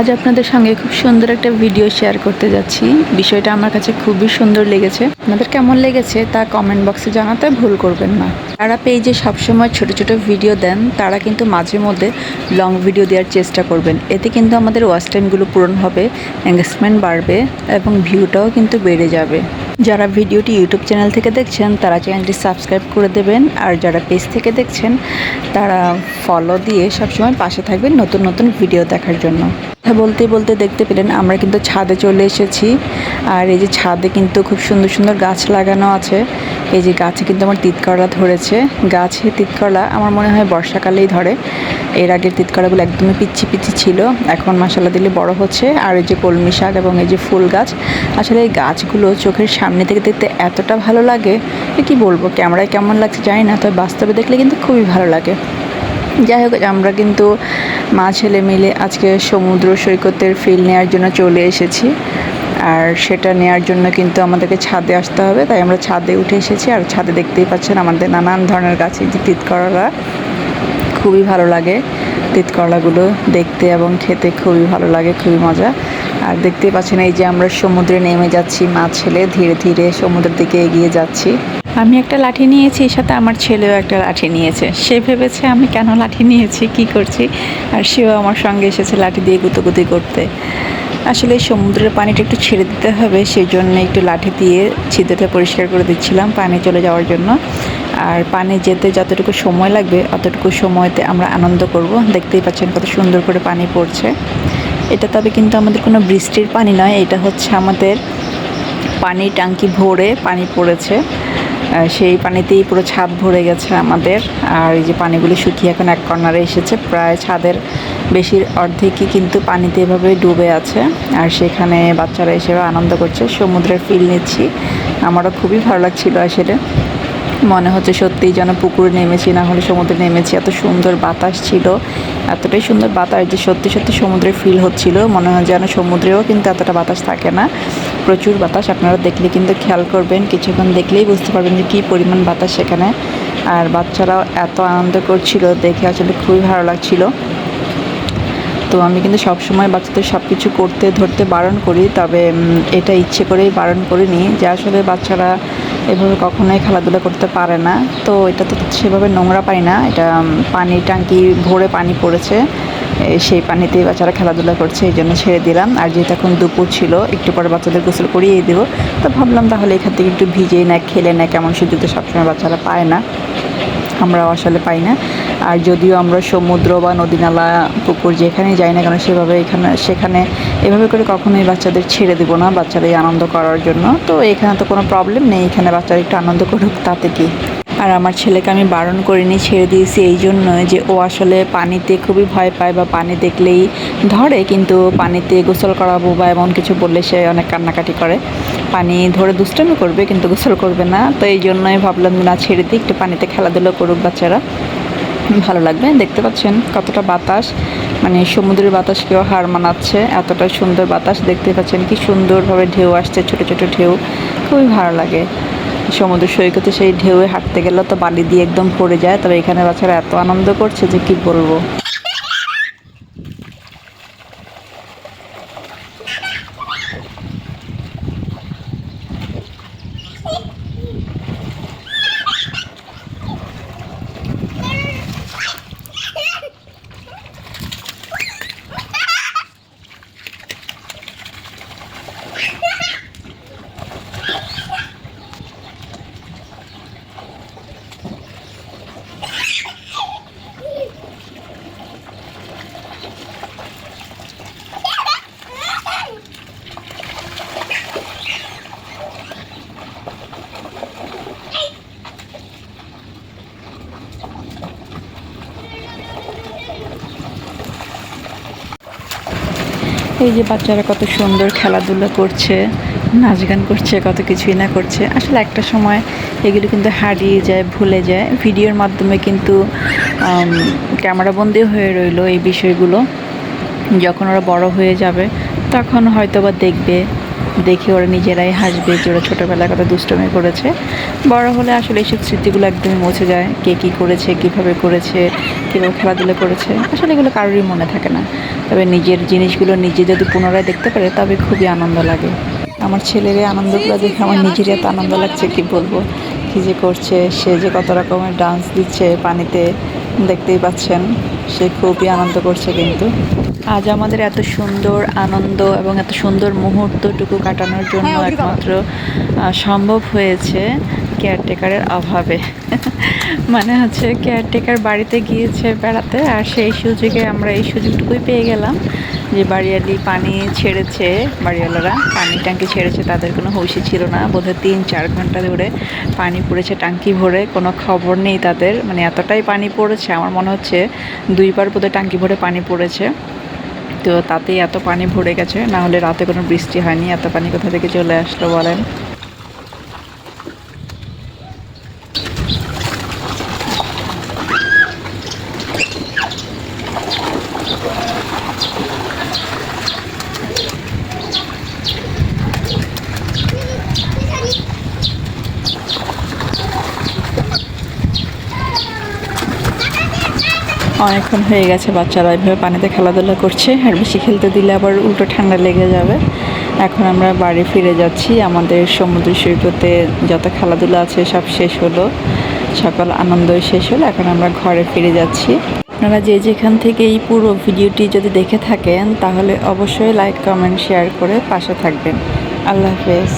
আজ আপনাদের সঙ্গে খুব সুন্দর একটা ভিডিও শেয়ার করতে যাচ্ছি। বিষয়টা আমার কাছে খুবই সুন্দর লেগেছে। আপনাদের কেমন লেগেছে তা কমেন্ট বক্সে জানাতে ভুল করবেন না। যারা পেজে সবসময় ছোট ছোট ভিডিও দেন, তারা কিন্তু মাঝে মধ্যে লং ভিডিও দেওয়ার চেষ্টা করবেন। এতে কিন্তু আমাদের ওয়াচ টাইমগুলো পূরণ হবে এঙ্গেজমেন্ট বাড়বে এবং ভিউটাও কিন্তু বেড়ে যাবে। যারা ভিডিওটি ইউটিউব চ্যানেল থেকে দেখছেন, তারা চ্যানেলটি সাবস্ক্রাইব করে দেবেন। আর যারা পেজ থেকে দেখছেন, তারা ফলো দিয়ে সবসময় পাশে থাকবেন নতুন নতুন ভিডিও দেখার জন্য। কথা বলতে বলতে দেখতে পেলেন আমরা কিন্তু ছাদে চলে এসেছি। আর এই যে ছাদে কিন্তু খুব সুন্দর সুন্দর গাছ লাগানো আছে। এই যে গাছে কিন্তু আমার তিতকরলা ধরেছে। গাছে তিতকরলা আমার মনে হয় বর্ষাকালেই ধরে। এর আগের তিতকরলাগুলো একদমই পিচ্ছি পিচ্ছি ছিল। এখন মশালা দিলে বড় হচ্ছে। আর এই যে কলমি শাক এবং এই যে ফুল গাছ, আসলে এই গাছগুলো চোখের সামনে থেকে দেখতে এতটা ভালো লাগে। কি বলব, ক্যামেরায় কেমন লাগছে জানি না, তবে বাস্তবে দেখলে কিন্তু খুবই ভালো লাগে। যাই হোক, আমরা কিন্তু মা ছেলে মিলে আজকে সমুদ্র সৈকতের ফিল নেওয়ার জন্য চলে এসেছি। আর সেটা নেওয়ার জন্য কিন্তু আমাদেরকে ছাদে আসতে হবে, তাই আমরা ছাদে উঠে এসেছি। আর ছাদে দেখতেই পাচ্ছেন আমাদের নানান ধরনের গাছ যে তিতকরলা। খুবই ভালো লাগে তিতকরলাগুলো দেখতে এবং খেতে খুবই ভালো লাগে, খুবই মজা। আর দেখতেই পাচ্ছেন এই যে আমরা সমুদ্রে নেমে যাচ্ছি মা ছেলে, ধীরে ধীরে সমুদ্রের দিকে এগিয়ে যাচ্ছি। আমি একটা লাঠি নিয়েছি, এর সাথে আমার ছেলেও একটা লাঠি নিয়েছে। সে ভেবেছে, আমি কেন লাঠি নিয়েছি? কি করছি? আর সেও আমার সঙ্গে এসেছে লাঠি দিয়ে গুতোগুতি করতে। আসলে সমুদ্রের পানিটা একটু ছেড়ে দিতে হবে, সেই জন্য একটু লাঠি দিয়ে ছিদ্রটা পরিষ্কার করে দিচ্ছিলাম পানি চলে যাওয়ার জন্য। আর পানি যেতে যতটুকু সময় লাগবে, অতটুকু সময়তে আমরা আনন্দ করব। দেখতেই পাচ্ছেন কত সুন্দর করে পানি পড়ছে। এটা তবে কিন্তু আমাদের কোনো বৃষ্টির পানি নয়, এটা হচ্ছে আমাদের পানি টাঙ্কি ভরে পানি পড়েছে। সেই পানিতেই পুরো ছাদ ভরে গেছে আমাদের। আর এই যে পানিগুলি শুকিয়ে এখন এক কর্নারে এসেছে, প্রায় ছাদের বেশির অর্ধেকই কিন্তু পানিতে এভাবে ডুবে আছে। আর সেখানে বাচ্চারা এসে আনন্দ করছে, সমুদ্রের ফিল নিচ্ছি। আমারও খুবই ভালো লাগছিল আসলে। মনে হচ্ছে সত্যিই যেন পুকুরে নেমেছি, না হলে সমুদ্রে নেমেছি। এত সুন্দর বাতাস ছিল, এতটাই সুন্দর বাতাস যে সত্যি সত্যি সমুদ্রে ফিল হচ্ছিল। মনে হয় যেন সমুদ্রেও কিন্তু এতটা বাতাস থাকে না। প্রচুর বাতাস, আপনারা দেখলে কিন্তু খেয়াল করবেন। কিছুক্ষণ দেখলেই বুঝতে পারবেন যে কী পরিমাণ বাতাস সেখানে। আর বাচ্চারাও এত আনন্দ করছিল, দেখে আসলে খুবই ভালো লাগছিল। তো আমি কিন্তু সবসময় বাচ্চাদের সব কিছু করতে, ধরতে বারণ করি। তবে এটা ইচ্ছে করেই বারণ করিনি যে আসলে বাচ্চারা এভাবে কখনোই খেলাধুলা করতে পারে না। তো এটা তো সেভাবে নোংরা পায় না, এটা পানি টাঙ্কি ভরে পানি পড়েছে। সেই পানিতেই বাচ্চারা খেলাধুলা করছে, এই জন্য ছেড়ে দিলাম। আর যেহেতু এখন দুপুর ছিল, একটু পরে বাচ্চাদের গোসল করিয়ে দেবো। তো ভাবলাম তাহলে এখান থেকে একটু ভিজে না, খেলে না, কেমন সুযোগ সবসময় বাচ্চারা পায় না। আমরাও আসলে পাই না। আর যদিও আমরা সমুদ্র বা নদী নালা, পুকুর যেখানেই যাই না কেন সেভাবে এখানে, সেখানে এভাবে করে কখনোই বাচ্চাদের ছেড়ে দেবো না বাচ্চারা এই আনন্দ করার জন্য। তো এখানে তো কোনো প্রবলেম নেই, এখানে বাচ্চারা একটু আনন্দ করুক তাতে কি। আর আমার ছেলেকে আমি বারণ করিনি, ছেড়ে দিয়েছি এই জন্য যে ও আসলে পানিতে খুবই ভয় পায় বা পানি দেখলেই ধরে, কিন্তু পানিতে গোসল করাবো বা এমন কিছু বললে সে অনেক কান্নাকাটি করে। পানি ধরে দুষ্টামি করবে, কিন্তু গোসল করবে না। তো এই জন্যই ভাবলাম না, ছেড়ে দিই, একটু পানিতে খেলাধুলো করুক বাচ্চারা। ভালো লাগবে। দেখতে পাচ্ছেন কতটা বাতাস। মানে সমুদ্রের বাতাসকেও হার মানাচ্ছে এতটা সুন্দর বাতাস। দেখতে পাচ্ছেন কি সুন্দরভাবে ঢেউ আসছে, ছোট ছোট ঢেউ। খুবই ভালো লাগে। সমুদ্র সৈকতে সেই ঢেউয়ে হাঁটতে গেলে তো বালি দিয়ে একদম পড়ে যায়। তবে এখানে বাচ্চারা এত আনন্দ করছে যে কি বলব। এই যে বাচ্চারা কত সুন্দর খেলাধুলা করছে, নাচ গান করছে, কত কিছুই না করছে। আসলে একটা সময় এগুলো কিন্তু হারিয়ে যায়, ভুলে যায়। ভিডিওর মাধ্যমে কিন্তু ক্যামেরাবন্দি হয়ে রইল এই বিষয়গুলো। যখন ওরা বড় হয়ে যাবে, তখন হয়তো বা দেখবে। দেখে ওরা নিজেরাই হাসবে যে ওরা ছোটোবেলায় কত দুষ্টমি করেছে। বড় হলে আসলে এইসব স্মৃতিগুলো একদমই মুছে যায়। কে কী করেছে, কীভাবে করেছে কীভাবে খেলাধুলা করেছে, আসলে এগুলো কারোরই মনে থাকে না। তবে নিজের জিনিসগুলো নিজে যদি পুনরায় দেখতে পারে, তবে খুবই আনন্দ লাগে। আমার ছেলের আনন্দগুলো দেখে আমার নিজেরই এত আনন্দ লাগছে, কি বলব? কী যে করছে, সে যে কত রকমের ডান্স দিচ্ছে পানিতে। দেখতেই পাচ্ছেন সে খুবই আনন্দ করছে কিন্তু। আজ আমাদের এত সুন্দর আনন্দ এবং এত সুন্দর মুহূর্তটুকু কাটানোর জন্য একমাত্র সম্ভব হয়েছে কেয়ারটেকারের অভাবে। মানে হচ্ছে কেয়ারটেকার বাড়িতে গিয়েছে বেড়াতে, আর সেই সুযোগে আমরা এই সুযোগটুকুই পেয়ে গেলাম যে বাড়িয়ালি পানি ছেড়েছে বাড়িওয়ালারা। পানি ট্যাঙ্কি ছেড়েছে, তাদের কোনো হুঁশি ছিল না। বোধহয় তিন চার ঘণ্টা ধরে পানি পড়েছে ট্যাঙ্কি ভরে, কোনো খবর নেই তাদের। মানে এতটাই পানি পড়েছে, আমার মনে হচ্ছে দুইবার বোধহয় ট্যাঙ্কি ভরে পানি পড়েছে। তো তাতেই এত পানি ভরে গেছে, না হলে রাতে কোনো বৃষ্টি হয়নি। এত পানি কোথা থেকে চলে আসলো বলেন? অনেকক্ষণ হয়ে গেছে, বাচ্চারা এভাবে পানিতে খেলাধুলা করছে। আর বেশি খেলতে দিলে আবার উল্টো ঠান্ডা লেগে যাবে। এখন আমরা বাড়ি ফিরে যাচ্ছি। আমাদের সমুদ্র সৈকতে যত খেলাধুলা আছে সব শেষ হলো। সকল আনন্দই শেষ হলো। এখন আমরা ঘরে ফিরে যাচ্ছি। আপনারা যে যেখান থেকে এই পুরো ভিডিওটি যদি দেখে থাকেন, তাহলে অবশ্যই লাইক, কমেন্ট, শেয়ার করে পাশে থাকবেন। আল্লাহ হাফেজ।